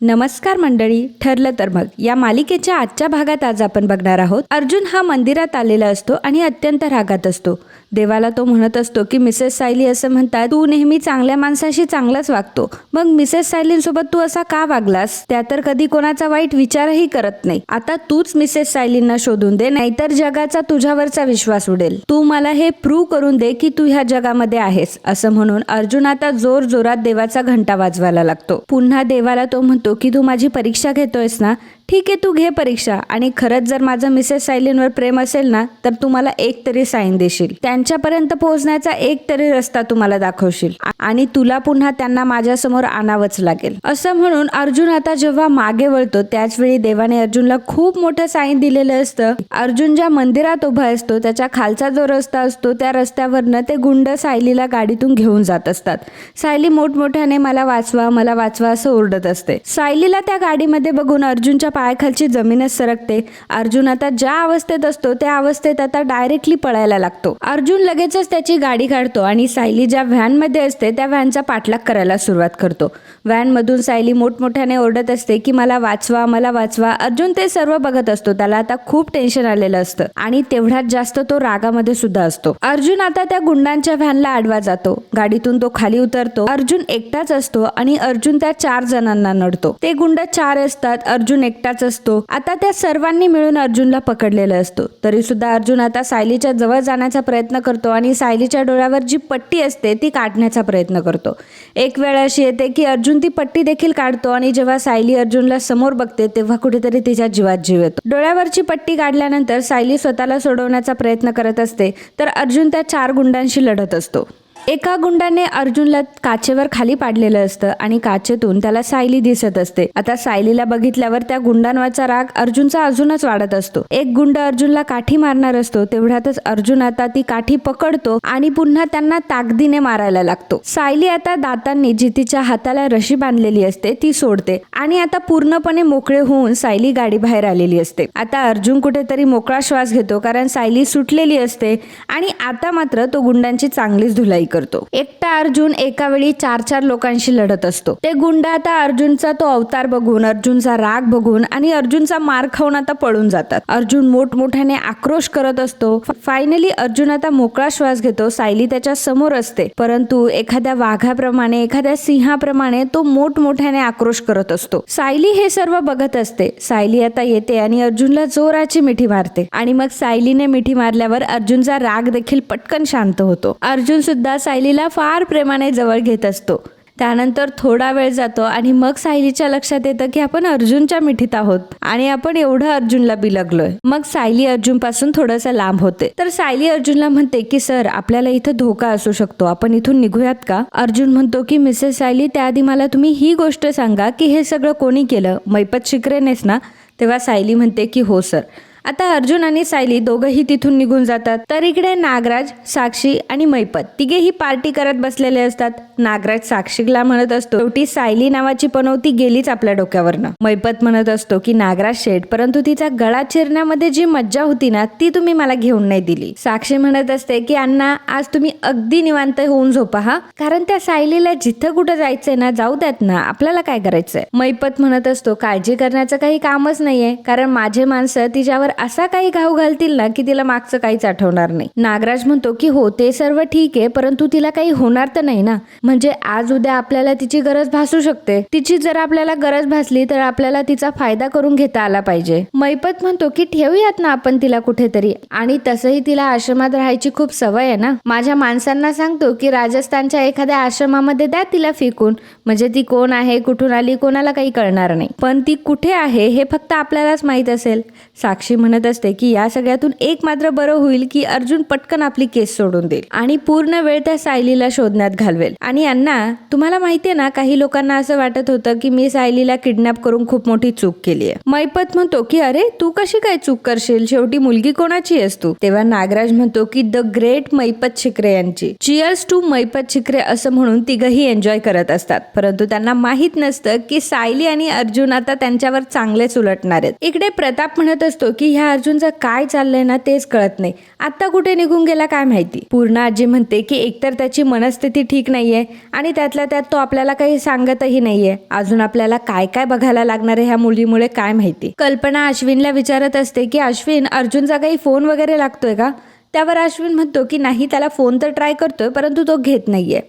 नमस्कार मंडळी ठरलं तर मग. या मालिकेच्या आजच्या भागात आज आपण बघणार आहोत अर्जुन हा मंदिरात आलेला असतो आणि अत्यंत रागात असतो. देवाला तो म्हणत असतो की मिसेस सायली असं म्हणतात तू नेहमी चांगल्या माणसाशी चांगलाच वागतो. मग मिसेस सायलींसोबत तू असा का वागलास? त्या तर कधी कोणाचा वाईट विचारही करत नाही. आता तूच मिसेस सायलींना शोधून दे नाहीतर जगाचा तुझ्यावरचा विश्वास उडेल. तू मला हे प्रूव्ह करून दे की तू ह्या जगामध्ये आहेस. असं म्हणून अर्जुन आता जोर जोरात देवाचा घंटा वाजवायला लागतो. पुन्हा देवाला तो म्हणतो की तू माझी परीक्षा घेतोयस ना ठीक आहे तू घे परीक्षा. आणि खरंच जर माझं मिसेस सायलींवर प्रेम असेल ना तर तू मला एक तरी साईन देशील. त्यांच्यापर्यंत पोहोचण्याचा एक तरी रस्ता तुम्हाला दाखवशील. आणि तुला पुन्हा त्यांना माझ्यासमोर आणावंच लागेल. असं म्हणून अर्जुन आता जेव्हा मागे वळतो त्याच वेळी देवाने अर्जुनला खूप मोठं साईन दिलेलं असतं. अर्जुन ज्या मंदिरात उभा असतो त्याच्या खालचा जो रस्ता असतो त्या रस्त्यावरनं ते गुंड सायलीला गाडीतून घेऊन जात असतात. सायली मोठमोठ्याने मला वाचवा मला वाचवा असं ओरडत असते. सायलीला त्या गाडीमध्ये बघून अर्जुनच्या पायाखालची जमीनच सरकते. अर्जुन आता ज्या अवस्थेत असतो त्या अवस्थेत आता डायरेक्टली पळायला लागतो. अर्जुन लगेचच त्याची गाडी काढतो आणि सायली ज्या व्हॅनमध्ये असते त्या व्हॅनचा पाठलाग करायला सुरुवात करतो. व्हॅनमधून सायली मोठमोठ्याने ओरडत असते की मला वाचवा मला वाचवा. अर्जुन ते सर्व बघत असतो. त्याला आता खूप टेन्शन आलेलं असतं आणि तेवढ्यात जास्त तो रागामध्ये सुद्धा असतो. अर्जुन आता त्या गुंडांच्या व्हॅनला आडवा जातो. गाडीतून तो खाली उतरतो. अर्जुन एकटाच असतो आणि अर्जुन त्या चार जणांना नडतो. ते गुंड चार असतात. अर्जुन एकटाच असतो. आता त्या सर्वांनी मिळून अर्जुनला पकडलेलं असतो. तरी सुद्धा अर्जुन आता सायलीच्या जवळ जाण्याचा प्रयत्न करतो आणि सायलीच्या डोळ्यावर जी पट्टी असते ती काढण्याचा प्रयत्न करतो. एक वेळ अशी येते की अर्जुन ती पट्टी देखील काढतो आणि जेव्हा सायली अर्जुनला समोर बघते तेव्हा कुठेतरी तिच्या जीवात जीव येतो. डोळ्यावरची पट्टी काढल्यानंतर सायली स्वतःला सोडवण्याचा प्रयत्न करत असते तर अर्जुन त्या चार गुंडांशी लढत असतो. एका गुंडाने अर्जुनला काचेवर खाली पाडलेलं असतं आणि काचेतून त्याला सायली दिसत असते. आता सायलीला बघितल्यावर त्या गुंडांवरचा राग अर्जुनचा अजूनच वाढत असतो. एक गुंड अर्जुनला काठी मारणार असतो तेवढ्यातच अर्जुन आता ती काठी पकडतो आणि पुन्हा त्यांना ताकदीने मारायला लागतो. सायली आता दातांनी जी तिच्या हाताला रशी बांधलेली असते ती सोडते आणि आता पूर्णपणे मोकळे होऊन सायली गाडी बाहेर आलेली असते. आता अर्जुन कुठेतरी मोकळा श्वास घेतो कारण सायली सुटलेली असते आणि आता मात्र तो गुंडांची चांगलीच धुलाई करतो. एकटा अर्जुन एका वेळी चार चार लोकांशी लढत असतो. ते गुंड आता अर्जुनचा तो अवतार बघून अर्जुनचा राग बघून आणि अर्जुनचा मार खाऊन आता पळून जातात. अर्जुन मोठमोठ्याने आक्रोश करत असतो. फायनली अर्जुन आता मोकळा श्वास घेतो. सायली त्याच्यासमोर असते. परंतु एखाद्या वाघाप्रमाणे एखाद्या सिंहाप्रमाणे तो मोठमोठ्याने आक्रोश करत असतो. सायली हे सर्व बघत असते. सायली आता येते आणि अर्जुनला जोराची मिठी मारते. आणि मग सायलीने मिठी मारल्यावर अर्जुनचा राग देखील पटकन शांत होतो. अर्जुन सुद्धा सायलीला फार प्रेमाने जवळ घेत असतो. त्यानंतर थोडा वेळ जातो आणि मग सायलीच्या लक्षात येतं की आपण अर्जुनच्या मिठीत आहोत. आणि आपण एवढं अर्जुनला बिलगलोय. मग सायली अर्जुनपासून थोडंसं लांब होते. तर सायली अर्जुनला म्हणते की सर आपल्याला इथं धोका असू शकतो. आपण इथून निघूयात का? अर्जुन म्हणतो की मिसेस सायली त्याआधी मला तुम्ही ही गोष्ट सांगा की हे सगळं कोणी केलं? मैपत शिकरेनेच ना? तेव्हा सायली म्हणते की हो सर. आता अर्जुन आणि सायली दोघंही तिथून निघून जातात. तर इकडे नागराज साक्षी आणि मैपत तिघेही पार्टी करत बसलेले असतात. नागराज साक्षीला म्हणत असतो शेवटी सायली नावाची पनवती गेलीच आपल्या डोक्यावरनं. मैपत म्हणत असतो की नागराज शेठ परंतु तिचा गळा चिरण्यामध्ये जी मज्जा होती ना ती तुम्ही मला घेऊन नाही दिली. साक्षी म्हणत असते की अण्णा आज तुम्ही अगदी निवांत होऊन झोपा हा? कारण त्या सायलीला जिथं कुठं जायचंय ना जाऊ द्यात ना आपल्याला काय करायचंय? मैपत म्हणत असतो काळजी करण्याचं काही कामच नाहीये कारण माझे माणसं तिच्यावर असा काही घाव घालतील ना की तिला मागचं काहीच आठवणार नाही. नागराज म्हणतो की हो ते सर्व ठीक आहे परंतु तिला काही होणार तर नाही ना? म्हणजे आज उद्या आपल्याला तिची गरज भासू शकते. तिची जर आपल्याला गरज भासली तर आपल्याला तिचा फायदा करून घेता आला पाहिजे. मैपत म्हणतो की ठेवूयात ना आपण तिला कुठेतरी. आणि तसंही तिला आश्रमात राहायची खूप सवय आहे ना? माझ्या माणसांना सांगतो की राजस्थानच्या एखाद्या आश्रमामध्ये द्या तिला फेकून. म्हणजे ती कोण आहे कुठून आली कोणाला काही कळणार नाही. पण ती कुठे आहे हे फक्त आपल्यालाच माहीत असेल. साक्षी म्हणत असते की या सगळ्यातून एक मात्र बरं होईल की अर्जुन पटकन आपली केस सोडून देईल आणि पूर्ण वेळ त्या सायलीला शोधण्यात घालवेल. आणि अण्णा तुम्हाला माहितीये ना काही लोकांना असं वाटत होतं की मी सायलीला किडनॅप करून खूप मोठी चूक केली आहे मैपत म्हणतो की अरे तू कशी काय चूक करशील? शेवटी मुलगी कोणाची आहेस तू? तेव्हा नागराज म्हणतो की द ग्रेट मैपत शिकरे यांची. चिअर्स टू मैपत शिकरे असं म्हणून तिघही एन्जॉय करत असतात. परंतु त्यांना माहीत नसतं की सायली आणि अर्जुन आता त्यांच्यावर चांगलेच उलटणार आहेत. इकडे प्रताप म्हणत असतो की ह्या अर्जुनचं काय चाललंय ना तेच कळत नाही. आता कुठे निघून गेला काय माहिती? पूर्ण आजी म्हणते की एकतर त्याची मनस्थिती ठीक नाहीये आणि त्यातल्या त्यात तो आपल्याला काही सांगतही नाहीये. अजून आपल्याला काय काय बघायला लागणार आहे ह्या मुलीमुळे काय माहिती? कल्पना अश्विनला विचारत असते की अश्विन अर्जुनचा काही फोन वगैरे लागतोय का? त्यावर अश्विन म्हणतो की नाही त्याला फोन तर ट्राय करतोय परंतु तो घेत नाहीये.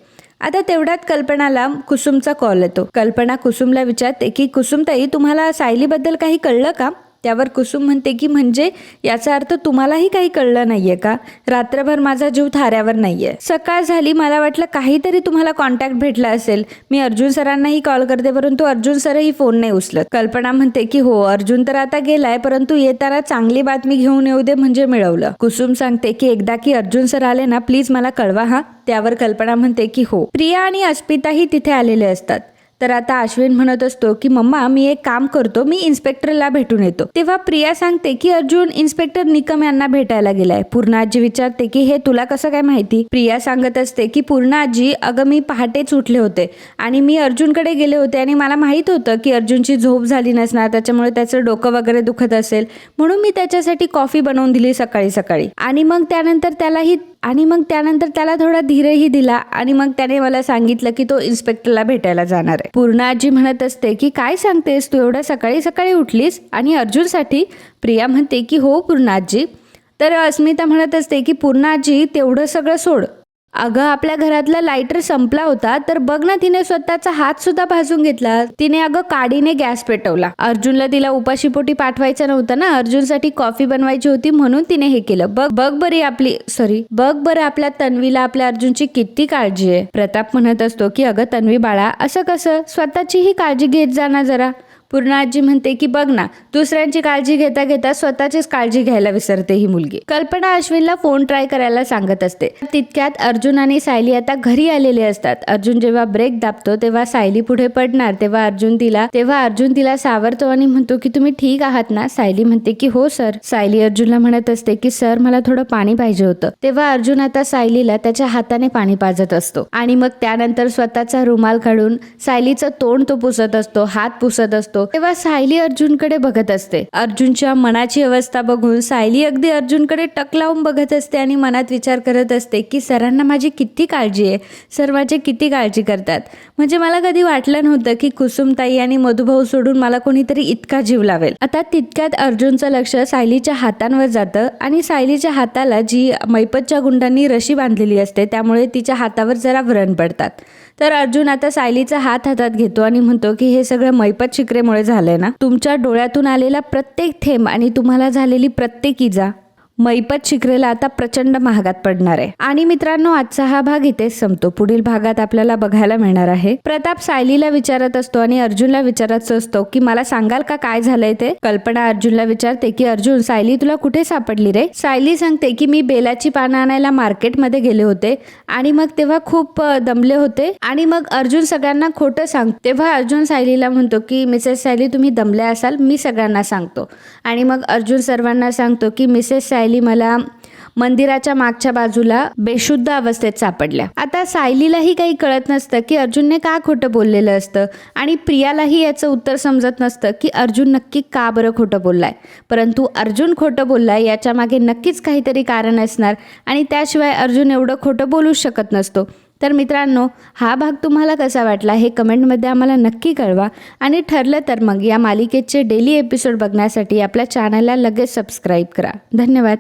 आता तेवढ्यात कल्पनाला कुसुमचा कॉल येतो. कल्पना कुसुमला विचारते की कुसुमताई तुम्हाला सायलीबद्दल काही कळलं का? त्यावर कुसुम म्हणते की म्हणजे याचा अर्थ तुम्हालाही काही कळलं नाहीये का? रात्रभर माझा जीव थाऱ्यावर नाहीये. सकाळ झाली मला वाटलं काहीतरी तुम्हाला कॉन्टॅक्ट भेटला असेल. मी अर्जुन सरांनाही कॉल करते परंतु अर्जुन सरही फोन नाही उचलत. कल्पना म्हणते की हो अर्जुन तर आता गेलाय परंतु येताना चांगली बातमी घेऊन येऊ दे म्हणजे मिळवलं. कुसुम सांगते की एकदा की अर्जुन सर आले ना प्लीज मला कळवा हा. त्यावर कल्पना म्हणते की हो. प्रिया आणि अस्मिताही तिथे आलेले असतात. तर आता अश्विन म्हणत असतो की मम्मा मी एक काम करतो मी इन्स्पेक्टरला भेटून येतो. तेव्हा प्रिया सांगते की अर्जुन इन्स्पेक्टर निकम यांना भेटायला गेलाय. पूर्ण आजी विचारते की हे तुला कसं काय माहिती? प्रिया सांगत असते की पूर्ण आजी अगं मी पहाटेच उठले होते आणि मी अर्जुनकडे गेले होते आणि मला माहीत होतं की अर्जुनची झोप झाली नसणार त्याच्यामुळे त्याचं डोकं वगैरे दुखत असेल. म्हणून मी त्याच्यासाठी कॉफी बनवून दिली सकाळी सकाळी आणि मग त्यानंतर त्यालाही आणि मग त्यानंतर त्याला थोडा धीरही दिला आणि मग त्याने मला सांगितलं की तो इन्स्पेक्टरला भेटायला जाणार आहे. पूर्ण आजी म्हणत असते की काय सांगतेस तू एवढ्या सकाळी सकाळी उठलीस? आणि अर्जुनसाठी? प्रिया म्हणते की हो पूर्ण आजी. तर अस्मिता म्हणत असते की पूर्ण आजी तेवढं सगळं सोड. अगं आपल्या घरातला लायटर संपला होता तर बघ ना तिने स्वतःचा हात सुद्धा भाजून घेतला. तिने अगं काडीने गॅस पेटवला. अर्जुनला तिला उपाशीपोटी पाठवायचं नव्हतं ना अर्जुनसाठी कॉफी बनवायची होती म्हणून तिने हे केलं. बघ बघ बरी आपली सॉरी बघ बरं आपल्या तन्वीला आपल्या अर्जुनची किती काळजी आहे. प्रताप म्हणत असतो की अगं तन्वी बाळा असं कसं? स्वतःचीही काळजी घेत जा ना जरा. पूर्ण आजी म्हणते की बघ ना दुसऱ्यांची काळजी घेता घेता स्वतःचीच काळजी घ्यायला विसरते ही मुलगी. कल्पना अश्विनला फोन ट्राय करायला सांगत असते. तितक्यात अर्जुन आणि सायली आता घरी आलेले असतात. अर्जुन जेव्हा ब्रेक दाबतो तेव्हा सायली पुढे पडणार. तेव्हा अर्जुन तिला तेव्हा अर्जुन तिला सावरतो आणि म्हणतो की तुम्ही ठीक आहात ना? सायली म्हणते की हो सर. सायली अर्जुनला म्हणत असते की सर मला थोडं पाणी पाहिजे होतं. तेव्हा अर्जुन आता सायलीला त्याच्या हाताने पाणी पाजत असतो. आणि मग त्यानंतर स्वतःचा रुमाल काढून सायलीचं तोंड तो पुसत असतो हात पुसत असतो. तेव्हा सायली अर्जुनकडे बघत असते. अर्जुनच्या मनाची अवस्था बघून सायली अगदी अर्जुनकडे टक लावून बघत असते आणि मनात विचार करत असते की सरांना माझी किती काळजी आहे? सर माझी किती काळजी करतात? म्हणजे मला कधी वाटलं नव्हतं की कुसुमताई आणि मधुभाऊ सोडून मला कोणीतरी इतका जीव लावेल. आता तितक्यात अर्जुनचं लक्ष सायलीच्या हातांवर जातं आणि सायलीच्या हाताला जी मैपतच्या गुंडांनी रशी बांधलेली असते त्यामुळे तिच्या हातावर जरा व्रण पडतात. तर अर्जुन आता सायलीचा हात हातात घेतो आणि म्हणतो की हे सगळं मैपत शिकरेमुळे झालंय ना? तुमच्या डोळ्यातून आलेला प्रत्येक थेंब आणि तुम्हाला झालेली प्रत्येक इजा मैपत शिखरेला आता प्रचंड महागात पडणार आहे. आणि मित्रांनो आजचा हा भाग इथेच संपतो. पुढील भागात आपल्याला बघायला मिळणार आहे. प्रताप सायलीला विचारत असतो आणि अर्जुनला विचारत असतो की मला सांगाल का काय झालंय ते? कल्पना अर्जुनला विचारते की अर्जुन सायली तुला कुठे सापडली रे? सायली सांगते की मी बेलाची पानं आणायला मार्केटमध्ये गेले होते आणि मग तेव्हा खूप दमले होते आणि मग अर्जुन सगळ्यांना खोटं सांग तेव्हा अर्जुन सायलीला म्हणतो की मिसेस सायली तुम्ही दमले असाल मी सगळ्यांना सांगतो. आणि मग अर्जुन सर्वांना सांगतो की मिसेस सायली मला मंदिराच्या मागच्या बाजूला बेशुद्ध अवस्थेत सापडल्या. आता सायलीलाही काही कळत नसतं की अर्जुनने का खोटं बोललेलं असतं आणि प्रियालाही याचं उत्तर समजत नसतं की अर्जुन नक्की का बरं खोटं बोललाय. परंतु अर्जुन खोटं बोललाय याच्या मागे नक्कीच काहीतरी कारण असणार आणि त्याशिवाय अर्जुन एवढं खोटं बोलूच शकत नसतो. तर मित्रांनो हा भाग तुम्हाला कसा वाटला हे कमेंटमध्ये आम्हाला नक्की कळवा. आणि ठरलं तर मग या मालिकेचे डेली एपिसोड बघण्यासाठी आपल्या चॅनलला लगेच सबस्क्राईब करा. धन्यवाद.